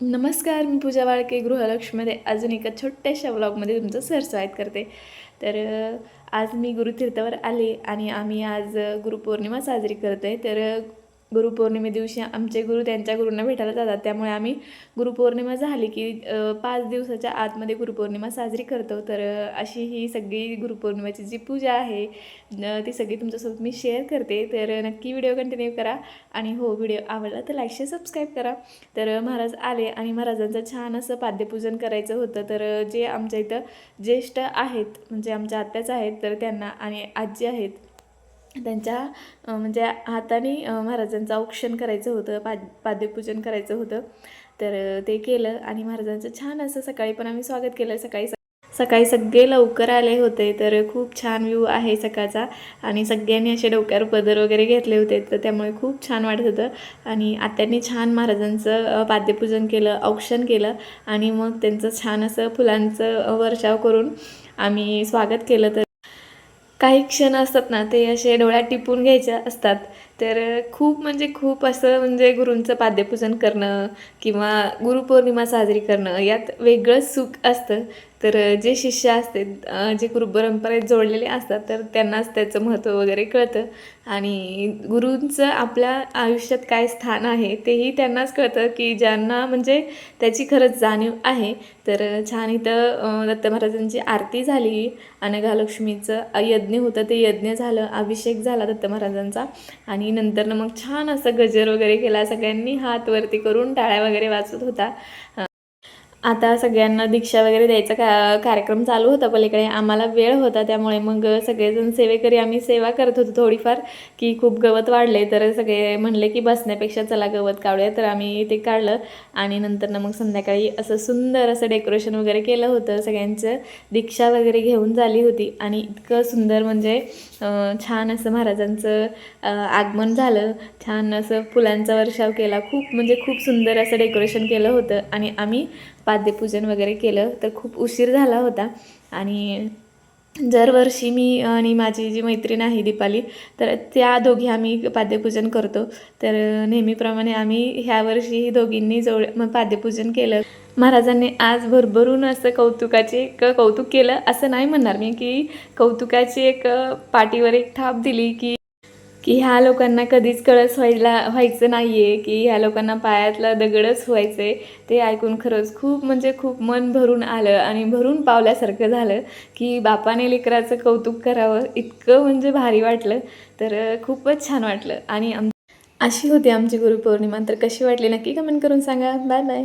नमस्कार मी पूजा वाळके गृहलक्ष्मीमध्ये अजून एका छोट्याशा व्लॉगमध्ये तुमचं सरस्वागत करते. तर आज मी गुरुतीर्थावर आले आणि आम्ही आज गुरुपौर्णिमा साजरी करतो आहे तर गुरुपौर्णिमे दिवशी आमचे गुरु त्यांच्या गुरूंना भेटायला जातात. त्यामुळे आम्ही गुरुपौर्णिमा झाली की पाच दिवसाच्या आतमध्ये गुरुपौर्णिमा साजरी करतो. तर अशी ही सगळी गुरुपौर्णिमेची जी पूजा आहे ती सगळी तुमच्यासोबत मी शेअर करते. तर नक्की व्हिडिओ कंटिन्यू करा. आणि हो व्हिडिओ आवडला तर लाईक शेअर सबस्क्राईब करा. तर महाराज आले आणि महाराजांचं छान असं पाद्यपूजन करायचं होतं. तर जे आमच्या इथं ज्येष्ठ आहेत म्हणजे आमच्या आत्याच आहेत तर त्यांना आणि आजी आहेत त्यांच्या म्हणजे हाताने महाराजांचं औक्षण करायचं होतं पाद पाद्यपूजन करायचं होतं. तर ते केलं आणि महाराजांचं छान असं सकाळी पण आम्ही स्वागत केलं. सकाळी सकाळी सगळे लवकर आले होते तर खूप छान व्ह्यू आहे सकाळचा. आणि सगळ्यांनी असे डोक्यावर पदर वगैरे घेतले होते तर त्यामुळे खूप छान वाटत होतं. आणि आत्यांनी छान महाराजांचं पाद्यपूजन केलं औक्षण केलं. आणि मग त्यांचं छान असं फुलांचं वर्षाव करून आम्ही स्वागत केलं. तर काही क्षण असतात ना ते असे डोळ्यात टिपून घ्यायचे असतात. तर खूप म्हणजे खूप असं म्हणजे गुरूंचं पाद्यपूजन करणं किंवा गुरुपौर्णिमा साजरी करणं यात वेगळंच सुख असतं. तर जे शिष्य असते जे गुरु परंपरेत जोडलेले असतात तर त्यांनाच त्याचं महत्त्व वगैरे कळतं. आणि गुरूंचं आपल्या आयुष्यात काय स्थान आहे तेही त्यांनाच कळतं की ज्यांना म्हणजे त्याची खरंच जाणीव आहे. तर छान इथं दत्त महाराजांची आरती झाली. अनघालक्ष्मीचं यज्ञ होतं ते यज्ञ झालं अभिषेक झाला दत्त महाराजांचा. आणि नंतर मग छान असं गजर वगैरे केला सगळ्यांनी हात वरती करून टाळ्या वगैरे वाचत होता. आता सगळ्यांना दीक्षा वगैरे द्यायचा का कार्यक्रम चालू होता पलीकडे. आम्हाला वेळ होता त्यामुळे मग सगळेजण सेवेकरी आम्ही सेवा करत होतो थोडीफार की खूप गवत वाढले. तर सगळे म्हणले की बसण्यापेक्षा चला गवत काढूया. तर आम्ही ते काढलं आणि नंतर ना मग संध्याकाळी असं सुंदर असं डेकोरेशन वगैरे केलं होतं सगळ्यांचं. दीक्षा वगैरे घेऊन झाली होती आणि इतकं सुंदर म्हणजे छान असं महाराजांचं आगमन झालं. छान असं फुलांचा वर्षाव केला. खूप म्हणजे खूप सुंदर असं डेकोरेशन केलं होतं आणि आम्ही पाद्यपूजन वगैरे केलं तर खूप उशीर झाला होता. आणि दरवर्षी मी आणि माझी जी मैत्रीण आहे दीपाली तर त्या दोघी आम्ही पाद्यपूजन करतो. तर नेहमीप्रमाणे आम्ही ह्या वर्षी दोघींनी जवळ मग पाद्यपूजन केलं. महाराजांनी आज भरभरून असं कौतुकाचे एक कौतुक केलं असं नाही म्हणणार मी की कौतुकाची एक पाठीवर एक थाप दिली की की ह्या लोकांना कधीच कळस व्हायला व्हायचं नाही आहे की ह्या लोकांना पायातला दगडच व्हायचं आहे ते ऐकून खरंच खूप म्हणजे खूप मन भरून आलं आणि भरून पावल्यासारखं झालं की बापाने लेकराचं कौतुक करावं इतकं म्हणजे भारी वाटलं. तर खूपच छान वाटलं. आणि आम अशी होती आमची गुरुपौर्णिमा. तर कशी वाटली? नक्की कमेंट करून सांगा. Bye bye